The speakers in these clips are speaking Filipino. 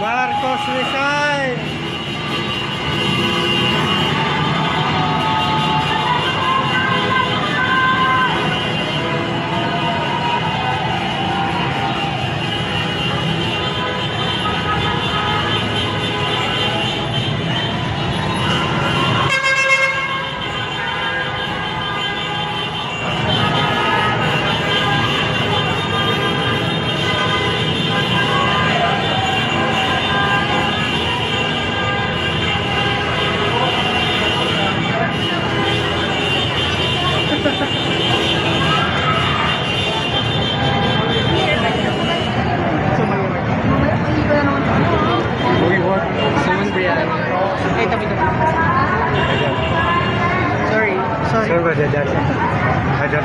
Marcos resign! Suman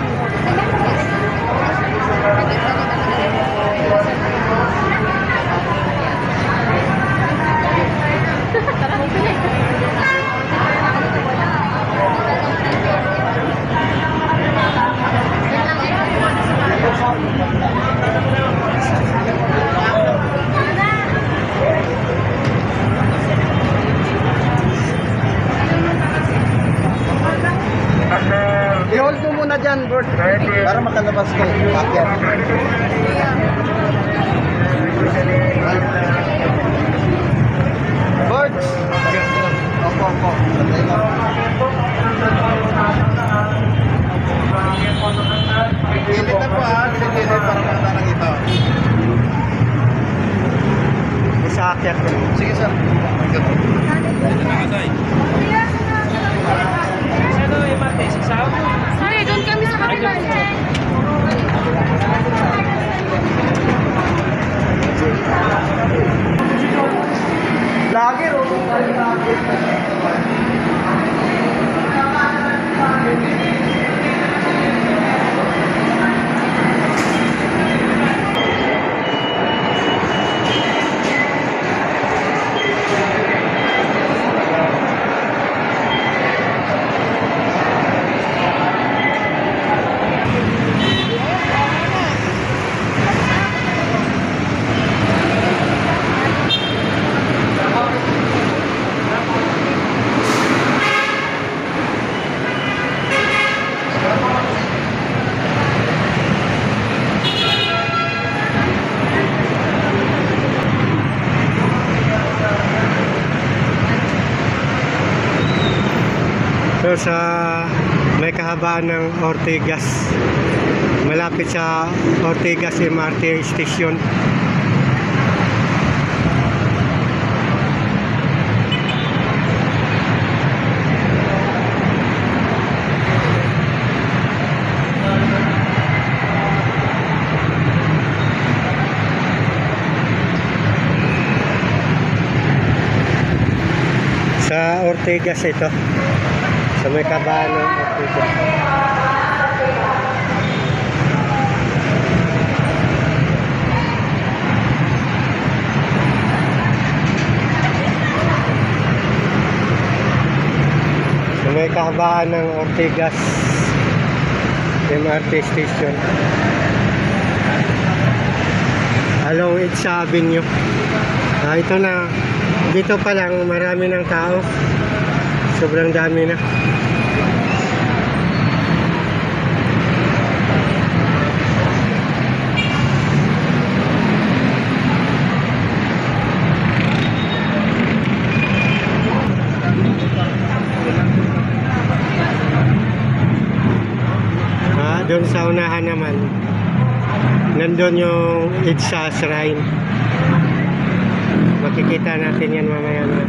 Thank you. Sa may kahabaan ng Ortigas. Malapit sa Ortigas MRT station. Sa Ortigas ito. Sa may ng Ortigas. Sa may kahabaan ng Ortigas MRT station. Along Edsa Avenue. Ah, ito na. Dito pa lang marami ng tao. Sobrang dami na. Ah, doon sa unahan naman. Nandun yung Idsa Shrine. Makikita natin yan mamaya na.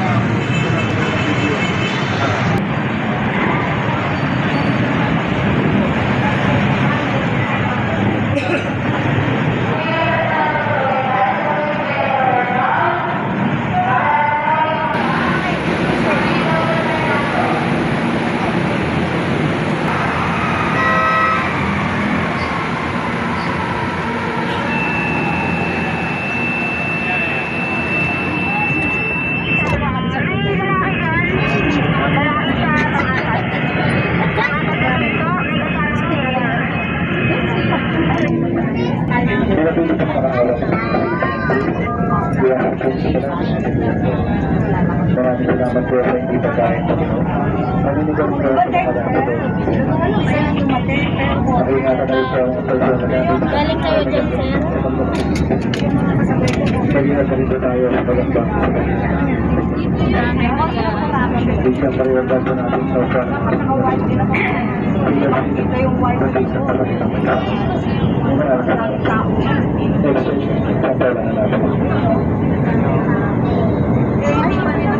Wow. maraming salamat po sa hindi pagkain ano na ito. Naninigang ko sa nakaraan ko. Nakingatan kayo sa mga persona natin. Galing kayo dyan, sir. Maging nagkarito tayo sa pagkakbang. Bigyan pa rin ang bago natin sa usan. Bigyan natin natin sa pagkakbang. Exchange, kapala na natin. Thank you.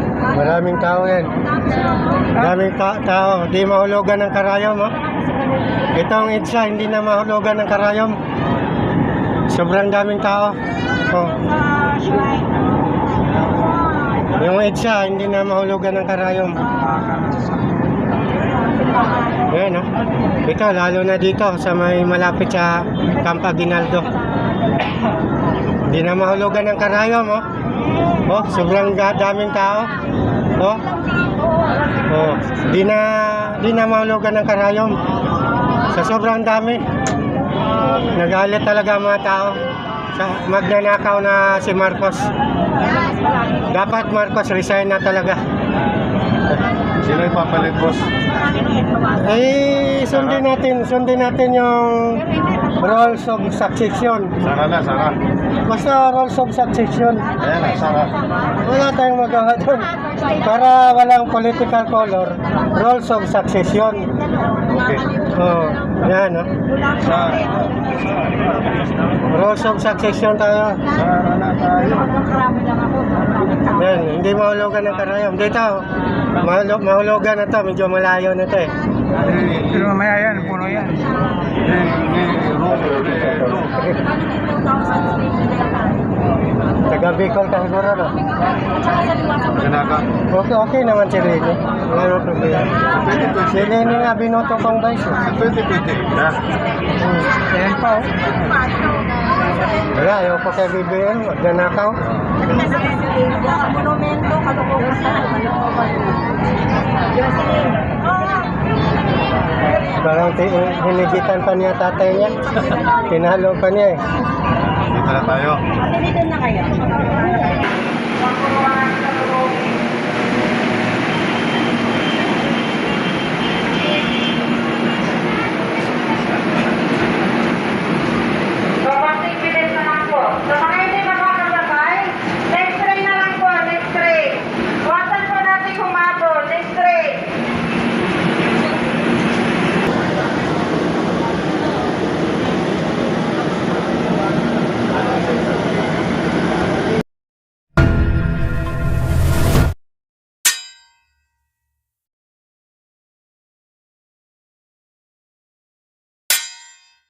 Maraming tao yan. Daming ta- tao. Di mahulugan ng karayom, oh. Itong EDSA, hindi na mahulugan ng karayom. Sobrang daming tao. Oh. Yung EDSA, hindi na mahulugan ng karayom. Yan, oh. Ito, lalo na dito sa may malapit sa Camp Aguinaldo. Hindi na mahulugan ng karayom, oh. Oh, sobrang daming tao. Oh. Oh, di na di na mahulugan ng karayom. Sa sobrang dami. Nagalit talaga mga tao sa magnanakaw na si Marcos. Dapat Marcos resign na talaga. Sino yung papalit, boss? Eh, sundin natin, sundin natin yung rules of succession. Sara na, Sara. Basta rules of succession. Ayan na, Sara. Wala tayong magawa doon. Para walang political color, rules of succession. Okay. Oh, yan, no? Sara. Rules of succession tayo. Sara na tayo. Yan, hindi mahulugan ng karayom. Dito, mahulog, mahulugan na to. Medyo malayo na to eh. Pero mamaya yan, puno yan. Taga Bicol ka siguro, no? Ganaka. Okay, okay naman si Rene. Wala problema. Si Rene nga binoto kong vice. eh. 2020 na. Hmm. Ayan pa, oh. Wala, ayaw ko kay BBM. Magnanakaw. Monumento, kalukuhan sa Parang hinigitan pa niya tatay niya. Tinalo pa niya eh. Dito na tayo. Dito na kayo.